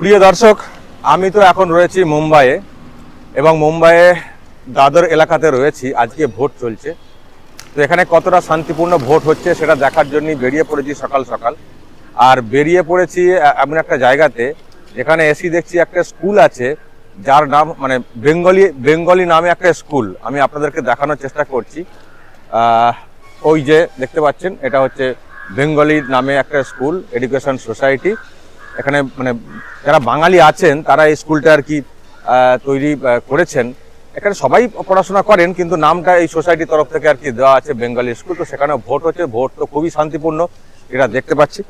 প্রিয় দর্শক, আমি তো এখন রয়েছি মুম্বাইয়ে এবং মুম্বাইয়ে দাদর এলাকাতে রয়েছি। আজকে ভোট চলছে। তো এখানে কতটা শান্তিপূর্ণ ভোট হচ্ছে সেটা দেখার জন্য বেরিয়ে পড়েছি সকাল সকাল। আর বেরিয়ে পড়েছি এমন একটা জায়গাতে যেখানে এসি দেখছি একটা স্কুল আছে, যার নাম মানে বেঙ্গলি বেঙ্গলি নামে একটা স্কুল। আমি আপনাদেরকে দেখানোর চেষ্টা করছি। ওই যে দেখতে পাচ্ছেন, এটা হচ্ছে বেঙ্গলি নামে একটা স্কুল, এডুকেশন সোসাইটি। এখানে মানে যারা বাঙালি আছেন তারা এই স্কুলটা আর কি তৈরি করেছেন। এখানে সবাই পড়াশোনা করেন কিন্তু নামটা এই সোসাইটির তরফ থেকে আর কি দেওয়া আছে বেঙ্গলি স্কুল। তো সেখানে ভোট হচ্ছে ভোট তো খুবই শান্তিপূর্ণ এটা দেখতে পাচ্ছি।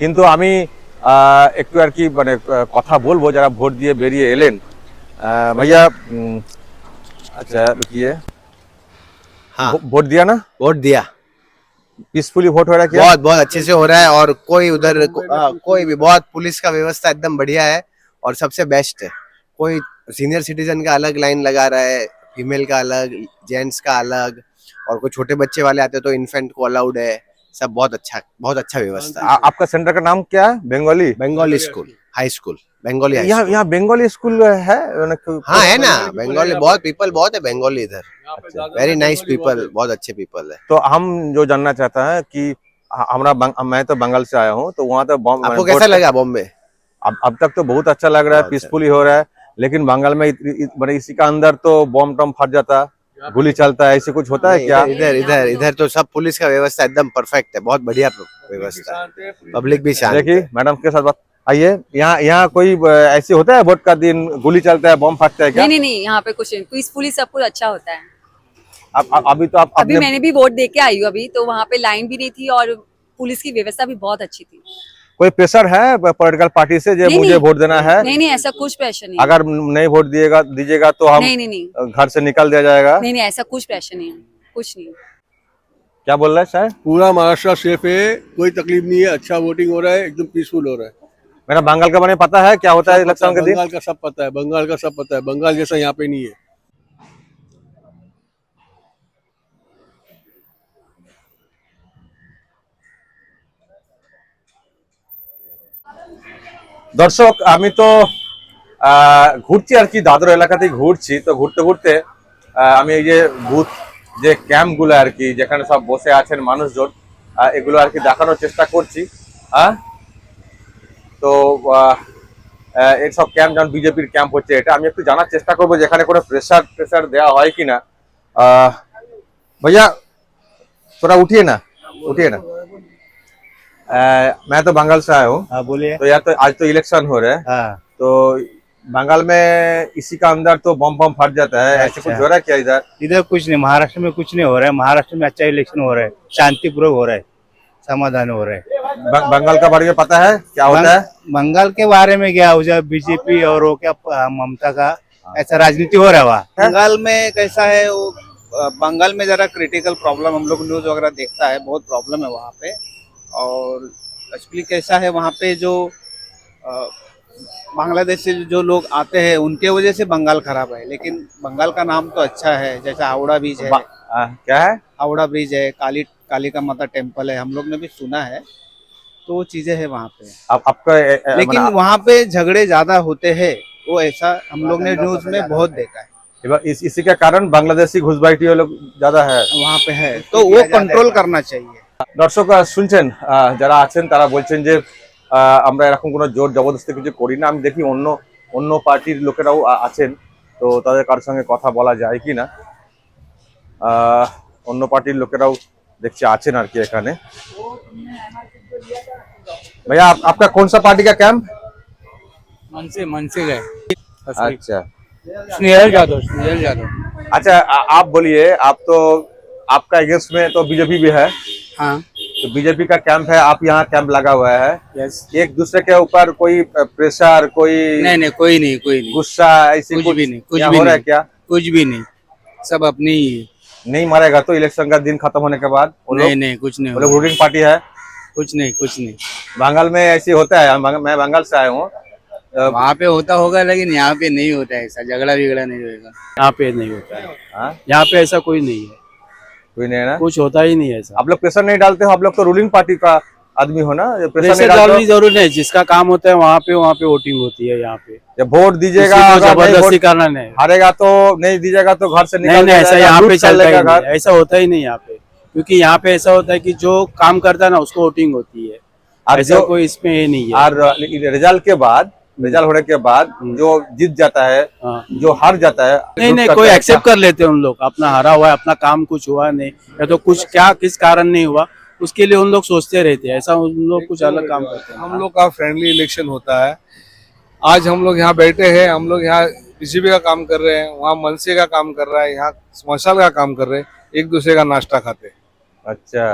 কিন্তু আমি একটু আর কি মানে কথা বলব যারা ভোট দিয়ে বেরিয়ে এলেন। ভাইয়া আচ্ছা কি হ্যাঁ। ভোট দিয়া না? ভোট দিয়া। पीसफुली वोट हो रहा है क्या? बहुत बहुत अच्छे से हो रहा है और कोई उधर को, आ, कोई भी बहुत पुलिस का व्यवस्था एकदम बढ़िया है और सबसे बेस्ट है। कोई सीनियर सिटीजन का अलग लाइन लगा रहा है फीमेल का अलग जेंट्स का अलग और कोई छोटे बच्चे वाले आते हैं तो इन्फेंट को अलाउड है। सब बहुत अच्छा बहुत अच्छा व्यवस्था। आपका सेंटर का नाम क्या है? Bengali? Bengali school high school Bengali यहाँ स्कूल यहाँ बंगाली स्कूल है हाँ है ना बंगाली बहुत पीपल बहुत है बंगाली इधर। वेरी नाइस पीपल बहुत अच्छे पीपल है। तो हम जो जानना चाहता है कि हमरा मैं तो बंगाल से आया हूँ तो वहाँ तो आपको कैसा लगा बॉम्बे? अब अब तक तो बहुत अच्छा लग रहा है पीसफुली हो रहा है लेकिन बंगाल में मतलब इसी का अंदर तो बम टॉम फट जाता है गोली चलता है ऐसे कुछ होता है क्या? इधर इधर इधर तो सब पुलिस का व्यवस्था एकदम परफेक्ट है बहुत बढ़िया व्यवस्था पब्लिक भी शांत देखिए है। मैडम के साथ बात आइए यहाँ यहाँ कोई ऐसे होता है वोट का दिन गोली चलता है बम फटता है क्या? नहीं नहीं यहाँ पे कुछ नहीं पीसफुली सब कुछ अच्छा होता है। अब अभी तो आप अभी अपने मैंने भी वोट दे के आई हूँ अभी तो वहाँ पे लाइन भी नहीं थी और पुलिस की व्यवस्था भी बहुत अच्छी थी। कोई प्रेशर है पॉलिटिकल पार्टी से जो मुझे वोट देना है? नहीं नहीं ऐसा कुछ प्रेशर नहीं अगर नहीं वोट दिएगा दीजिएगा तो हम नहीं नहीं नहीं। घर से निकल दिया जाएगा? नहीं नहीं ऐसा कुछ प्रेशर नहीं है कुछ नहीं। क्या बोल रहा है शायद? पूरा महाराष्ट्र सेफ़ है कोई तकलीफ़ नहीं है अच्छा वोटिंग हो रहा है एकदम पीसफुल हो रहा है। मेरा बंगाल का बारे में पता है क्या होता है इलेक्शन के दिन बंगाल का सब पता है बंगाल का सब पता है बंगाल जैसा यहाँ पे नहीं है দর্শক আমি তো আহ, ঘুরছি আর কি দাদর এলাকাতেই ঘুরছি তো ঘুরতে ঘুরতে আহ, আমি এই যে বুথ যে ক্যাম্প গুলো আর কি যেখানে সব বসে আছেন মানুষজন আহ, এগুলো আর কি দেখানোর চেষ্টা করছি হ্যাঁ তো আহ, আহ, এই সব ক্যাম্প যেমন বিজেপির ক্যাম্প হচ্ছে এটা আমি একটু জানার চেষ্টা করবো যেখানে কোনো প্রেসার প্রেসার দেওয়া হয় কিনা আহ, भैया थोड़ा उठिए ना उठिए ना अह, मैं तो बंगाल से आया हूँ हाँ बोलिए तो यार तो आज तो इलेक्शन हो रहा है हाँ तो बंगाल में इसी का अंदर तो बम बम फट जाता है ऐसे अच्छा। कुछ हो रहा है क्या इधर इधर कुछ नहीं महाराष्ट्र में कुछ नहीं हो रहा है महाराष्ट्र में अच्छा इलेक्शन हो रहा है शांतिपूर्वक हो रहा है समाधान हो रहा है ब- बंगाल का बारे में पता है? क्या होता है? बंगाल के बारे में क्या हो जाए? बीजेपी और वो क्या ममता का ऐसा राजनीति हो रहा है वहाँ? बंगाल में कैसा है वो बंगाल में जरा क्रिटिकल प्रॉब्लम हम लोग न्यूज़ वगैरह देखता है बहुत प्रॉब्लम है वहाँ पे। और एक्चुअली कैसा है वहाँ पे जो बांग्लादेश से जो लोग आते हैं उनके वजह से बंगाल खराब है। लेकिन बंगाल का नाम तो अच्छा है जैसे हावड़ा ब्रिज है। आ, क्या है? हावड़ा ब्रिज है काली काली का माता टेंपल है हम लोग ने भी सुना है। तो चीज़ें है वहाँ पे। अब आपका लेकिन वहाँ पे झगड़े ज़्यादा होते हैं वो ऐसा हम लोग ने न्यूज़ में बहुत देखा है। इस, इसी के कारण बांग्लादेशी घुसबाइटी लोग ज़्यादा है। वहाँ पे है तो, तो वो कंट्रोल करना चाहिए। दर्शक सुन जरा आ ज़ोर ज़बरदस्ती किसी करीना देखी अन्न अन्न पार्टी लोक आो ते कारो संगे कथा बला जाए कि ना अन्न पार्टी लोक देखिए आखने भैया आप, आपका कौन सा पार्टी का कैंप मन से मन से गए अच्छा। स्नेहल यादव स्नेहल यादव अच्छा आ- आप बोलिए आप तो आपका अगेंस्ट में तो बीजेपी भी है। हाँ। तो बीजेपी का कैंप है आप यहाँ कैंप लगा हुआ है। यस एक दूसरे के ऊपर कोई प्रेशर कोई नहीं नहीं कोई नहीं कोई नहीं। गुस्सा ऐसी कुछ कुछ भी नहीं, कुछ भी हो रहा है। क्या? कुछ भी नहीं। सब अपनी ही नहीं मारेगा तो इलेक्शन का दिन खत्म होने के बाद। नहीं नहीं कुछ नहीं वो लोग रूलिंग पार्टी है। कुछ नहीं कुछ नहीं। बंगाल में ऐसी होता है मैं बंगाल से आया हूँ। वहाँ पे होता होगा लेकिन यहाँ पे नहीं होता है ऐसा झगड़ा बिगड़ा नहीं होगा। यहाँ पे नहीं होता है। हाँ? यहाँ पे ऐसा कोई नहीं है। कोई नहीं है ना? कुछ होता ही नहीं है ऐसा। आप लोग प्रेशर नहीं डालते हो? आप लोग तो रूलिंग पार्टी का आदमी हो ना? प्रेशर डालनी ज़रूरी नहीं जिसका काम होता है वहाँ पे वहाँ पे वोटिंग होती है यहाँ पे। जब वोट दीजिएगा ज़बरदस्ती करना नहीं हारेगा तो नहीं दीजिएगा तो घर से नहीं निकल ऐसा यहाँ पे नहीं ऐसा होता ही नहीं यहाँ पे। क्योंकि यहाँ पे ऐसा होता है कि जो काम करता है ना उसको वोटिंग होती है। और ऐसा जो कोई इसमें ये नहीं है। और रिज़ल्ट के बाद रिज़ल्ट होने के बाद जो जीत जाता है हाँ। जो हार जाता है नहीं नहीं कोई एक्सेप्ट कर लेते हैं उन लोग। अपना हारा हुआ है अपना काम कुछ हुआ नहीं या तो कुछ क्या किस कारण नहीं हुआ उसके लिए उन लोग सोचते रहते हैं। ऐसा उन लोग कुछ अलग काम करते हैं। हम लोग का फ्रेंडली इलेक्शन होता है। आज हम लोग यहाँ बैठे हैं हम लोग यहाँ बीजेपी का काम कर रहे हैं वहाँ मनसे का काम कर रहा है यहाँ मशाल का काम कर रहे हैं एक दूसरे का नाश्ता खाते हैं। अच्छा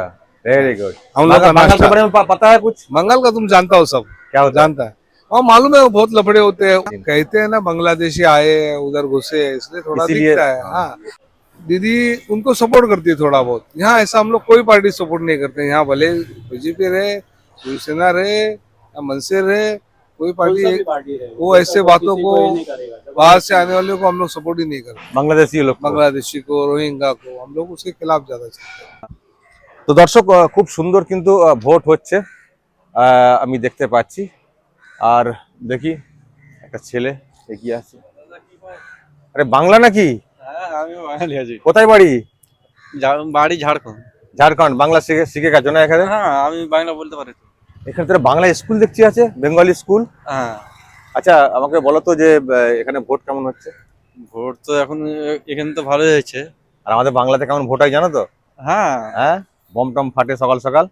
वेरी गुड हम लोग मंगल के बारे में पता है कुछ? मंगल का तुम जानता हो सब। क्या जानता है। और मालूम है वो बहुत लफड़े होते हैं। कहते हैं ना बांग्लादेशी आए उधर घुसे इसलिए थोड़ा दिखता है। हाँ।, हाँ। दीदी उनको सपोर्ट करती है थोड़ा बहुत। यहाँ ऐसा हम लोग कोई पार्टी सपोर्ट नहीं करते। यहाँ भले बीजेपी रहे शिवसेना रहे या मनसे रहे कोई पार्टी, पार्टी वो ऐसे बातों को बाहर से आने वाले को हम लोग सपोर्ट ही नहीं करते। बांग्लादेशी लोग बांग्लादेशी को रोहिंगा को हम लोग उसके खिलाफ ज़्यादा चलते हैं। তো দর্শক খুব সুন্দর কিন্তু ভোট হচ্ছে। আমি দেখতে পাচ্ছি। আর দেখি একটা ছেলে এগিয়ে আছে। আরে বাংলা নাকি? আমি কোথায় বাড়ি? বাড়ি ঝাড়খণ্ড। ঝাড়খণ্ড বাংলা শিখে শিখে গেছো না এখানে? হ্যাঁ আমি বাংলা বলতে পারি। এখানে তোরা বাংলা স্কুল দেখছি আছে বেঙ্গলি স্কুল? হ্যাঁ। আচ্ছা আমাকে বলো তো যে এখানে ভোট কেমন হচ্ছে? ভোট তো এখন এখানে তো ভালোই হয়েছে। আর আমাদের বাংলাতে কেমন ভোট হয় জানো তো? হ্যাঁ। হ্যাঁ? বম টম ফাটে সকাল সকাল।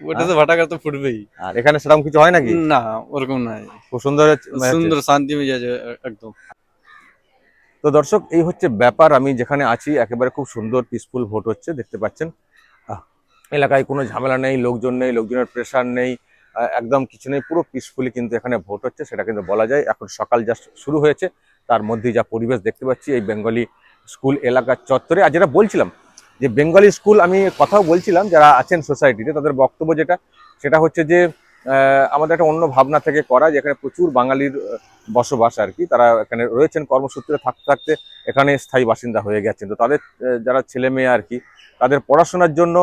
ওটা তো ভাটাঘাট তো ফুটবেই। আর এখানে সেরকম কিছু হয় নাকি? না ওরকম নাই। খুব সুন্দর সুন্দর শান্তি মেজাজ একদম। তো দর্শক এই হচ্ছে ব্যাপার। আমি যেখানে আছি একেবারে খুব সুন্দর পিসফুল ভোট হচ্ছে দেখতে পাচ্ছেন। এলাকায় কোনো ঝামেলা নেই লোকজন নেই লোকজনের প্রেশার নেই একদম কিছু নেই। পুরো পিসফুলি কিন্তু এখানে ভোট হচ্ছে সেটা কিন্তু বলা যায়। এখন সকাল জাস্ট শুরু হয়েছে তার মধ্যেই যা পরিবেশ দেখতে পাচ্ছি এই বেঙ্গলি স্কুল এলাকার চত্বরে। আর যেটা বলছিলাম যে বেঙ্গলি স্কুল আমি কথাও বলছিলাম, যারা আছেন সোসাইটিতে, তাদের বক্তব্য যেটা, সেটা হচ্ছে যে আমাদের একটা অন্য ভাবনা থেকে করা যেখানে প্রচুর বাঙালির বসবাস আর কি। তারা এখানে রয়েছেন কর্মসূত্রে, থাকতে থাকতে এখানে স্থায়ী বাসিন্দা হয়ে গেছেন। তো তাদের যারা ছেলে মেয়ে আর কি, তাদের পড়াশোনার জন্য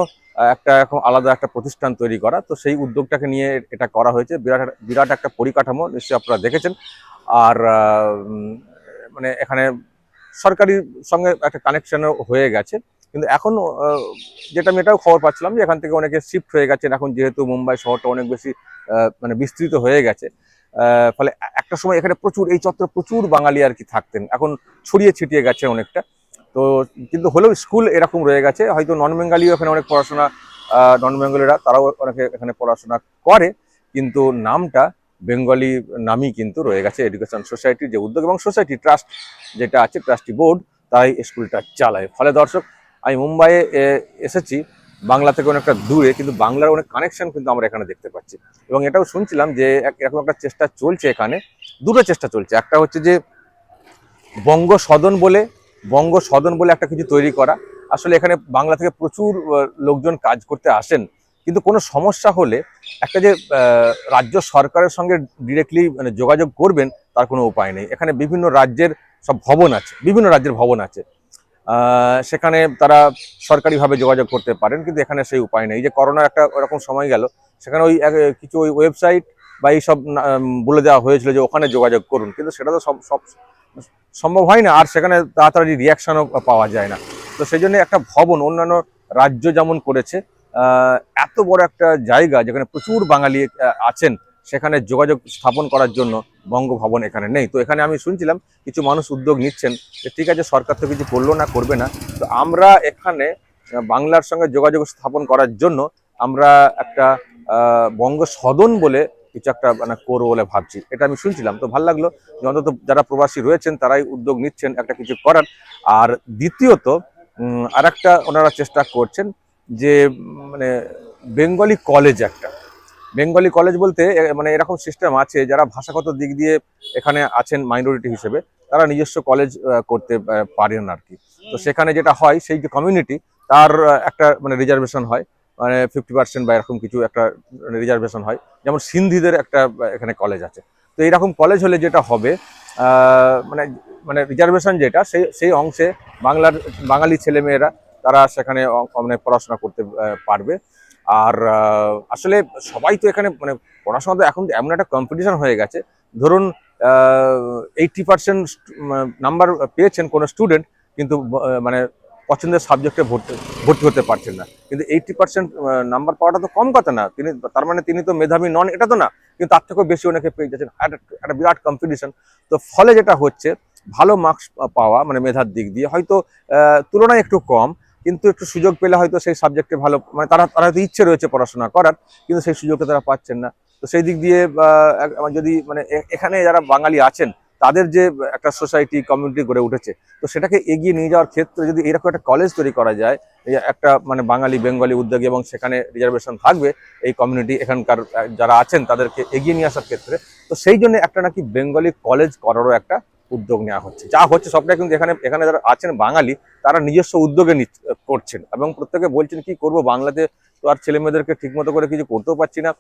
একটা এখন আলাদা একটা প্রতিষ্ঠান তৈরি করা। তো সেই উদ্যোগটাকে নিয়ে এটা করা হয়েছে। বিরাট বিরাট একটা পরিকাঠামো, নিশ্চয়ই আপনারা দেখেছেন। আর মানে এখানে সরকারির সঙ্গে একটা কানেকশনও হয়ে গেছে। কিন্তু এখন যেটা আমি এটাও খবর পাচ্ছিলাম যে এখান থেকে অনেকে শিফট হয়ে গেছেন। এখন যেহেতু মুম্বাই শহরটা অনেক বেশি মানে বিস্তৃত হয়ে গেছে। ফলে একটা সময় এখানে প্রচুর, এই চত্বরে প্রচুর বাঙালি আর কি থাকতেন। এখন ছড়িয়ে ছিটিয়ে গেছে অনেকটা। তো কিন্তু হলেও স্কুল এরকম রয়ে গেছে। হয়তো নন বেঙ্গালিও এখানে অনেক পড়াশোনা নন বেঙ্গলিরা তারাও অনেকে এখানে পড়াশোনা করে। কিন্তু নামটা বেঙ্গলি নামই কিন্তু রয়ে গেছে এডুকেশন সোসাইটির যে উদ্যোগ এবং সোসাইটি ট্রাস্ট যেটা আছে ট্রাস্টি বোর্ড তাই স্কুলটা চালায়। ফলে দর্শক আমি মুম্বাইয়ে এসেছি। বাংলা থেকে অনেকটা দূরে, কিন্তু বাংলার অনেক কানেকশন কিন্তু আমরা এখানে দেখতে পাচ্ছি। এবং এটাও শুনছিলাম যে এরকম একটা চেষ্টা চলছে এখানে। দুটো চেষ্টা চলছে। একটা হচ্ছে যে বঙ্গ সদন বলে, বঙ্গ সদন বলে একটা কিছু তৈরি করা। আসলে এখানে বাংলা থেকে প্রচুর লোকজন কাজ করতে আসেন। কিন্তু কোনো সমস্যা হলে একটা যে রাজ্য সরকারের সঙ্গে ডিরেক্টলি মানে যোগাযোগ করবেন, তার কোনো উপায় নেই। এখানে বিভিন্ন রাজ্যের সব ভবন আছে, বিভিন্ন রাজ্যের ভবন আছে। সেখানে তারা সরকারিভাবে যোগাযোগ করতে পারেন, কিন্তু এখানে সেই উপায় নেই। যে করোনার একটা ওরকম সময় গেল, সেখানে ওই কিছু ওই ওয়েবসাইট বা এইসব না- বলে দেওয়া হয়েছিল যে ওখানে যোগাযোগ করুন, কিন্তু সেটা তো সব সব সম্ভব হয় না, আর সেখানে তাড়াতাড়ি রিয়াকশনও পাওয়া যায় না। তো সেই জন্য একটা ভবন, অন্যান্য রাজ্য যেমন করেছে এত বড় একটা জায়গা যেখানে প্রচুর বাঙালি আছেন, সেখানে যোগাযোগ স্থাপন করার জন্য বঙ্গভবন এখানে নেই। তো এখানে আমি শুনছিলাম কিছু মানুষ উদ্যোগ নিচ্ছেন যে ঠিক আছে, সরকার তো কিছু করল না, করবে না। তো আমরা এখানে বাংলার সঙ্গে যোগাযোগ স্থাপন করার জন্য আমরা একটা বঙ্গ সদন বলে কিছু একটা মানে করব বলে ভাবছি। এটা আমি শুনছিলাম। তো ভালো লাগল যে অন্তত যারা প্রবাসী রয়েছেন তারাই উদ্যোগ নিচ্ছেন, একটা কিছু করার। আর দ্বিতীয়ত আর একটা ওনারা চেষ্টা করছেন যে মানে বেঙ্গলি কলেজ একটা বেঙ্গলি কলেজ বলতে মানে এরকম সিস্টেম আছে যারা ভাষাগত দিক দিয়ে এখানে আছেন মাইনরিটি হিসেবে, তারা নিজস্ব কলেজ করতে পারেন আর কি তো সেখানে যেটা হয়, সেই যে কমিউনিটি তার একটা মানে রিজার্ভেশন হয় মানে ফিফটি পার্সেন্ট বা এরকম কিছু একটা রিজার্ভেশন হয়। যেমন সিন্ধিদের একটা এখানে কলেজ আছে। তো এইরকম কলেজ হলে যেটা হবে মানে মানে রিজার্ভেশন যেটা সেই সেই অংশে বাংলার, বাঙালি ছেলেমেয়েরা, তারা সেখানে মানে পড়াশোনা করতে পারবে। আর আসলে সবাই তো এখানে মানে পড়াশোনা তো এখন এমন একটা কম্পিটিশন হয়ে গেছে। ধরুন এইটটি পার্সেন্ট নাম্বার পেয়েছেন কোনো স্টুডেন্ট কিন্তু মানে পছন্দের সাবজেক্টে ভর্তি ভর্তি হতে পারছেন না। কিন্তু এইটটি পার্সেন্ট নাম্বার পাওয়াটা তো কম কথা না। তিনি, তার মানে তিনি তো মেধাবী নন, এটা তো না। কিন্তু তার থেকেও বেশি অনেকে পেয়ে যাচ্ছেন। একটা বিরাট কম্পিটিশন তো ফলে যেটা হচ্ছে, ভালো মার্কস পাওয়া মানে মেধার দিক দিয়ে হয়তো তুলনায় একটু কম। কিন্তু একটু সুযোগ পেলে হয়তো সেই সাবজেক্টে ভালো মানে তারা তারা হয়তো ইচ্ছে রয়েছে পড়াশোনা করার, কিন্তু সেই সুযোগটা তারা পাচ্ছেন না। তো সেই দিক দিয়ে যদি মানে এখানে যারা বাঙালি আছেন, তাদের যে একটা সোসাইটি কমিউনিটি গড়ে উঠেছে, তো সেটাকে এগিয়ে নিয়ে যাওয়ার ক্ষেত্রে যদি এরকম একটা কলেজ তৈরি করা যায় একটা মানে বাঙালি, বেঙ্গলি উদ্যোগী এবং সেখানে রিজার্ভেশন থাকবে, এই কমিউনিটি এখানকার যারা আছেন, তাদেরকে এগিয়ে নিয়ে আসার ক্ষেত্রে, তো সেই জন্য একটা নাকি বেঙ্গলি কলেজ করারও একটা উদ্যোগ নেওয়া হচ্ছে। যা হচ্ছে সবটাই কিন্তু এখানে এখানে যারা আছেন বাঙালি, তারা নিজস্ব উদ্যোগে করছেন। এবং প্রত্যেকে বলছেন, কি করব? বাংলাতে তো আর ছেলে মেয়েদেরকে ঠিকমতো করে কিছু করতেও পারছি না।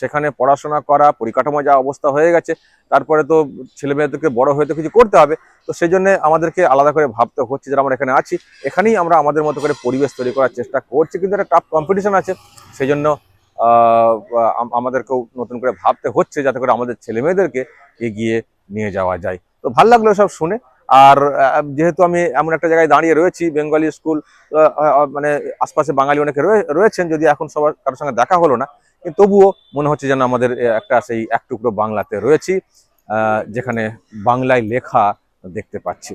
সেখানে পড়াশোনা করা, পরিকাঠামো যা অবস্থা হয়ে গেছে, তারপরে তো ছেলে মেয়েদেরকে বড় হয়ে তো কিছু করতে হবে। তো সেই জন্য আমাদেরকে আলাদা করে ভাবতে হচ্ছে যারা আমরা এখানে আছি। এখানেই আমরা আমাদের মতো করে পরিবেশ তৈরি করার চেষ্টা করছি। কিন্তু একটা টাফ কম্পিটিশন আছে। সেই জন্য আমাদেরকেও নতুন করে ভাবতে হচ্ছে যাতে করে আমাদের ছেলে মেয়েদেরকে এগিয়ে নিয়ে যাওয়া যায়। তো ভালো লাগল সব শুনে। আর যেহেতু আমি এমন একটা জায়গায় দাঁড়িয়ে রয়েছি, বেঙ্গলি স্কুল মানে আশপাশে বাঙালি অনেকে রয়ে- রয়েছেন, যদি এখন সবার, কারোর সঙ্গে দেখা হলো না, কিন্তু তবুও মনে হচ্ছে যেন আমাদের একটা সেই এক টুকরো বাংলাতে রয়েছি যেখানে বাংলায় লেখা দেখতে পাচ্ছি।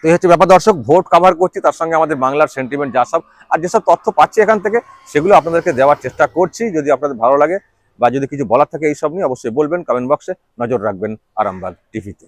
তো এই হচ্ছে ব্যাপার দর্শক, ভোট কভার করছি, তার সঙ্গে আমাদের বাংলার সেন্টিমেন্ট যা সব, আর যেসব তথ্য পাচ্ছি এখান থেকে, সেগুলো আপনাদেরকে দেওয়ার চেষ্টা করছি, যদি আপনাদের ভালো লাগে বা যদি কিছু বলার থাকে এইসব নিয়ে অবশ্যই বলবেন কমেন্ট বক্সে নজর রাখবেন আরামবাগ টিভিতে